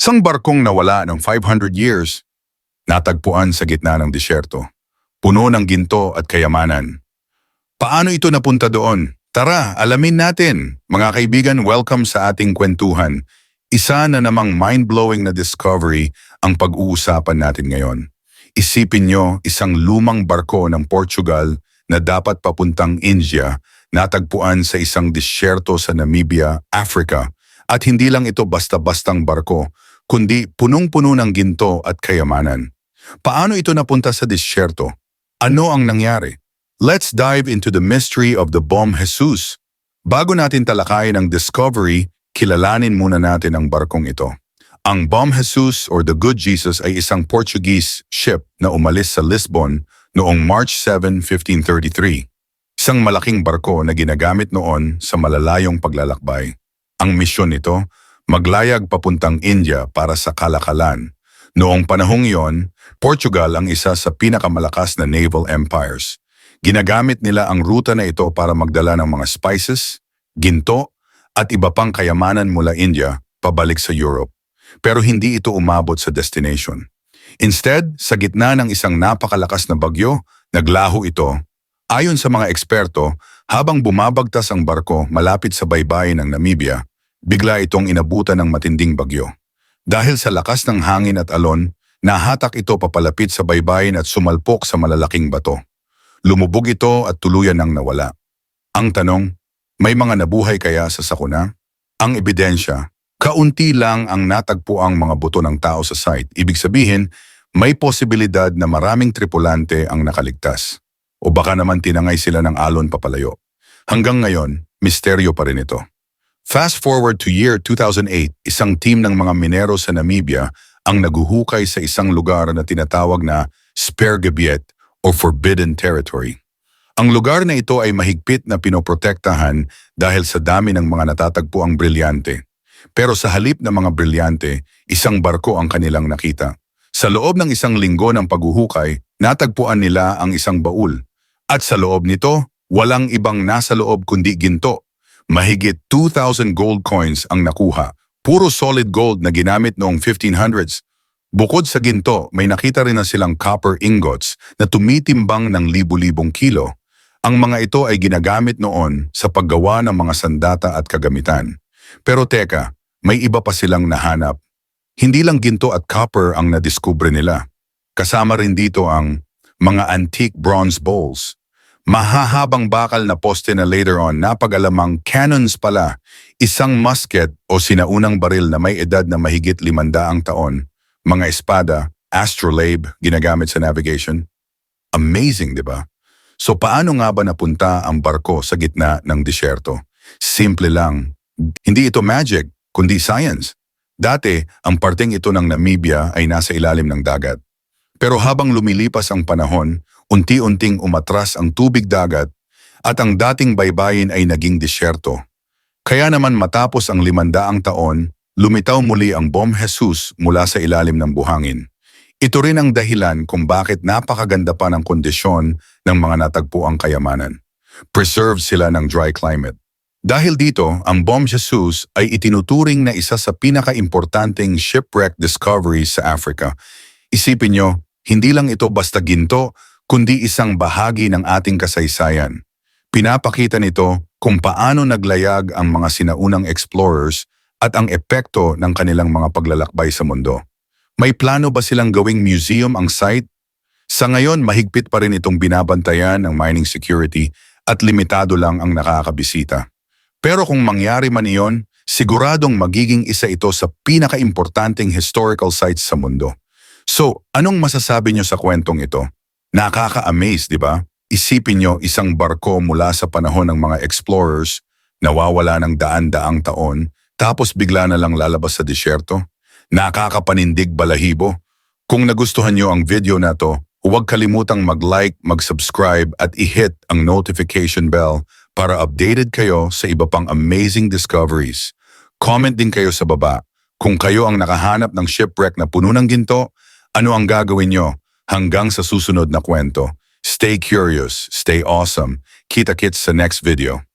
Sang barkong nawala ng 500 years, natagpuan sa gitna ng disyerto, puno ng ginto at kayamanan. Paano ito napunta doon? Tara, alamin natin. Mga kaibigan, welcome sa ating kwentuhan. Isa na namang mind-blowing na discovery ang pag-uusapan natin ngayon. Isipin nyo isang lumang barko ng Portugal na dapat papuntang India, natagpuan sa isang disyerto sa Namibia, Africa. At hindi lang ito basta-bastang barko, kundi punong-puno ng ginto at kayamanan. Paano ito napunta sa disyerto? Ano ang nangyari? Let's dive into the mystery of the Bom Jesus. Bago natin talakayin ang discovery, kilalanin muna natin ang barkong ito. Ang Bom Jesus or the Good Jesus ay isang Portuguese ship na umalis sa Lisbon noong March 7, 1533. Isang malaking barko na ginagamit noon sa malalayong paglalakbay. Ang misyon nito, maglayag papuntang India para sa kalakalan. Noong panahong iyon, Portugal ang isa sa pinakamalakas na naval empires. Ginagamit nila ang ruta na ito para magdala ng mga spices, ginto, at iba pang kayamanan mula India pabalik sa Europe. Pero hindi ito umabot sa destination. Instead, sa gitna ng isang napakalakas na bagyo, naglaho ito. Ayon sa mga eksperto, habang bumabagtas ang barko malapit sa baybayin ng Namibia, bigla itong inabutan ng matinding bagyo. Dahil sa lakas ng hangin at alon, nahatak ito papalapit sa baybayin at sumalpok sa malalaking bato. Lumubog ito at tuluyan ng nawala. Ang tanong, may mga nabuhay kaya sa sakuna? Ang ebidensya, kaunti lang ang natagpuang mga buto ng tao sa site. Ibig sabihin, may posibilidad na maraming tripulante ang nakaligtas. O baka naman tinangay sila ng alon papalayo. Hanggang ngayon, misteryo pa rin ito. Fast forward to year 2008, isang team ng mga minero sa Namibia ang naguhukay sa isang lugar na tinatawag na Spergebiet o Forbidden Territory. Ang lugar na ito ay mahigpit na pinoprotektahan dahil sa dami ng mga natatagpuang brilyante. Pero sa halip ng mga brilyante, isang barko ang kanilang nakita. Sa loob ng isang linggo ng paghuhukay, natagpuan nila ang isang baul. At sa loob nito, walang ibang nasa loob kundi ginto. Mahigit 2,000 gold coins ang nakuha. Puro solid gold na ginamit noong 1500s. Bukod sa ginto, may nakita rin na silang copper ingots na tumitimbang ng libu-libong kilo. Ang mga ito ay ginagamit noon sa paggawa ng mga sandata at kagamitan. Pero teka, may iba pa silang nahanap. Hindi lang ginto at copper ang nadiskubre nila. Kasama rin dito ang mga antique bronze bowls. Mahahabang bakal na poste na later on napag-alamang cannons pala, isang musket o sinaunang baril na may edad na mahigit limandaang taon, mga espada, astrolabe, ginagamit sa navigation. Amazing, di ba? So paano nga ba napunta ang barko sa gitna ng disyerto? Simple lang. Hindi ito magic, kundi science. Dati, ang parteng ito ng Namibia ay nasa ilalim ng dagat. Pero habang lumilipas ang panahon, unti-unting umatras ang tubig dagat at ang dating baybayin ay naging disyerto. Kaya naman matapos ang limandaang taon, lumitaw muli ang Bom Jesus mula sa ilalim ng buhangin. Ito rin ang dahilan kung bakit napakaganda pa ng kondisyon ng mga natagpuang kayamanan. Preserved sila ng dry climate. Dahil dito, ang Bom Jesus ay itinuturing na isa sa pinaka-importanting shipwreck discoveries sa Africa. Isipin nyo, hindi lang ito basta ginto, kundi isang bahagi ng ating kasaysayan. Pinapakita nito kung paano naglayag ang mga sinaunang explorers at ang epekto ng kanilang mga paglalakbay sa mundo. May plano ba silang gawing museum ang site? Sa ngayon, mahigpit pa rin itong binabantayan ng mining security at limitado lang ang nakakabisita. Pero kung mangyari man iyon, siguradong magiging isa ito sa pinaka-importanting historical sites sa mundo. So, anong masasabi nyo sa kwentong ito? Nakaka-amaze, di ba? Isipin nyo isang barko mula sa panahon ng mga explorers, nawawala ng daan-daang taon, tapos bigla na lang lalabas sa disyerto? Nakakapanindig balahibo. Kung nagustuhan nyo ang video na to, huwag kalimutang mag-like, mag-subscribe at i-hit ang notification bell para updated kayo sa iba pang amazing discoveries. Comment din kayo sa baba. Kung kayo ang nakahanap ng shipwreck na puno ng ginto, ano ang gagawin nyo hanggang sa susunod na kwento? Stay curious, stay awesome. Kita-kits sa next video.